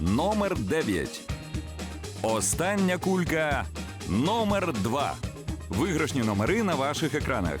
Номер 9. Остання кулька номер 2. Виграшні номери на ваших екранах.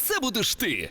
це будеш ти.